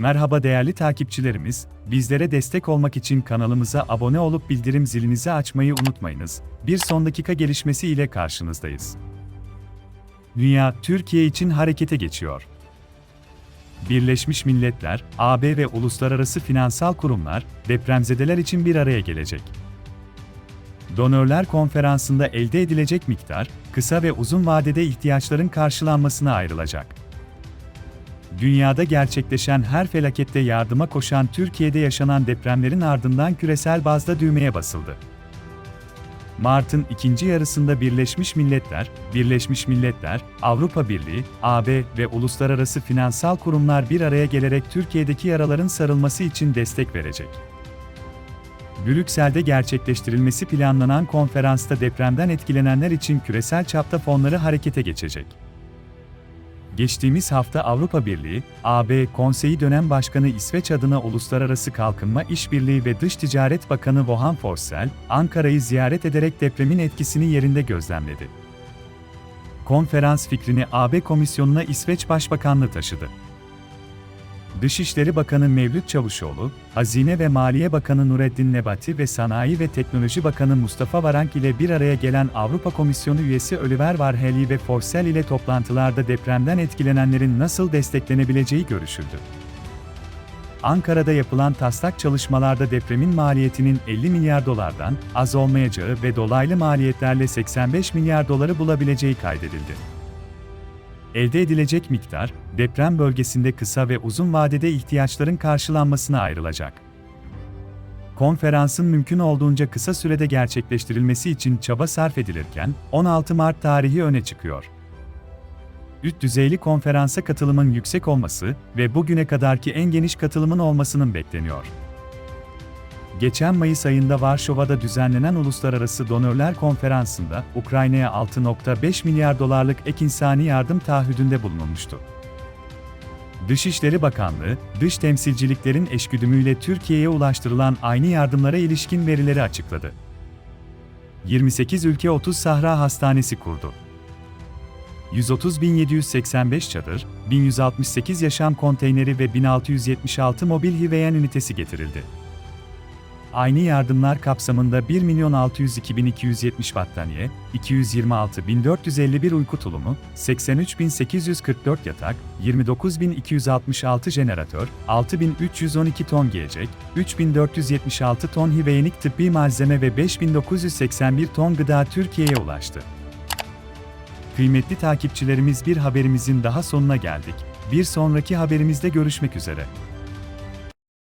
Merhaba değerli takipçilerimiz, bizlere destek olmak için kanalımıza abone olup bildirim zilinizi açmayı unutmayınız. Bir son dakika gelişmesi ile karşınızdayız. Dünya, Türkiye için harekete geçiyor. Birleşmiş Milletler, AB ve uluslararası finansal kurumlar, depremzedeler için bir araya gelecek. Donörler konferansında elde edilecek miktar, kısa ve uzun vadede ihtiyaçların karşılanmasına ayrılacak. Dünyada gerçekleşen her felakette yardıma koşan Türkiye'de yaşanan depremlerin ardından küresel bazda düğmeye basıldı. Mart'ın ikinci yarısında Birleşmiş Milletler, Birleşmiş Milletler, Avrupa Birliği, AB ve uluslararası finansal kurumlar bir araya gelerek Türkiye'deki yaraların sarılması için destek verecek. Brüksel'de gerçekleştirilmesi planlanan konferansta depremden etkilenenler için küresel çapta fonları harekete geçecek. Geçtiğimiz hafta Avrupa Birliği, AB Konseyi Dönem Başkanı İsveç adına Uluslararası Kalkınma İşbirliği ve Dış Ticaret Bakanı Johan Forssell, Ankara'yı ziyaret ederek depremin etkisini yerinde gözlemledi. Konferans fikrini AB Komisyonu'na İsveç Başbakanlığı taşıdı. Dışişleri Bakanı Mevlüt Çavuşoğlu, Hazine ve Maliye Bakanı Nureddin Nebati ve Sanayi ve Teknoloji Bakanı Mustafa Varank ile bir araya gelen Avrupa Komisyonu üyesi Oliver Varhelyi ve Forsell ile toplantılarda depremden etkilenenlerin nasıl desteklenebileceği görüşüldü. Ankara'da yapılan taslak çalışmalarda depremin maliyetinin 50 milyar dolardan az olmayacağı ve dolaylı maliyetlerle 85 milyar doları bulabileceği kaydedildi. Elde edilecek miktar, deprem bölgesinde kısa ve uzun vadede ihtiyaçların karşılanmasına ayrılacak. Konferansın mümkün olduğunca kısa sürede gerçekleştirilmesi için çaba sarf edilirken, 16 Mart tarihi öne çıkıyor. Üst düzeyli konferansa katılımın yüksek olması ve bugüne kadarki en geniş katılımın olmasının bekleniyor. Geçen Mayıs ayında Varşova'da düzenlenen Uluslararası Donörler Konferansı'nda Ukrayna'ya 6.5 milyar dolarlık ek insani yardım taahhüdünde bulunulmuştu. Dışişleri Bakanlığı, dış temsilciliklerin eşgüdümüyle Türkiye'ye ulaştırılan aynı yardımlara ilişkin verileri açıkladı. 28 ülke 30 Sahra Hastanesi kurdu. 130.785 çadır, 1168 yaşam konteyneri ve 1676 mobil hivyen ünitesi getirildi. Aynı yardımlar kapsamında 1.602.270 battaniye, 226.451 uyku tulumu, 83.844 yatak, 29.266 jeneratör, 6.312 ton giyecek, 3.476 ton hivyenik tıbbi malzeme ve 5.981 ton gıda Türkiye'ye ulaştı. Kıymetli takipçilerimiz bir haberimizin daha sonuna geldik. Bir sonraki haberimizde görüşmek üzere.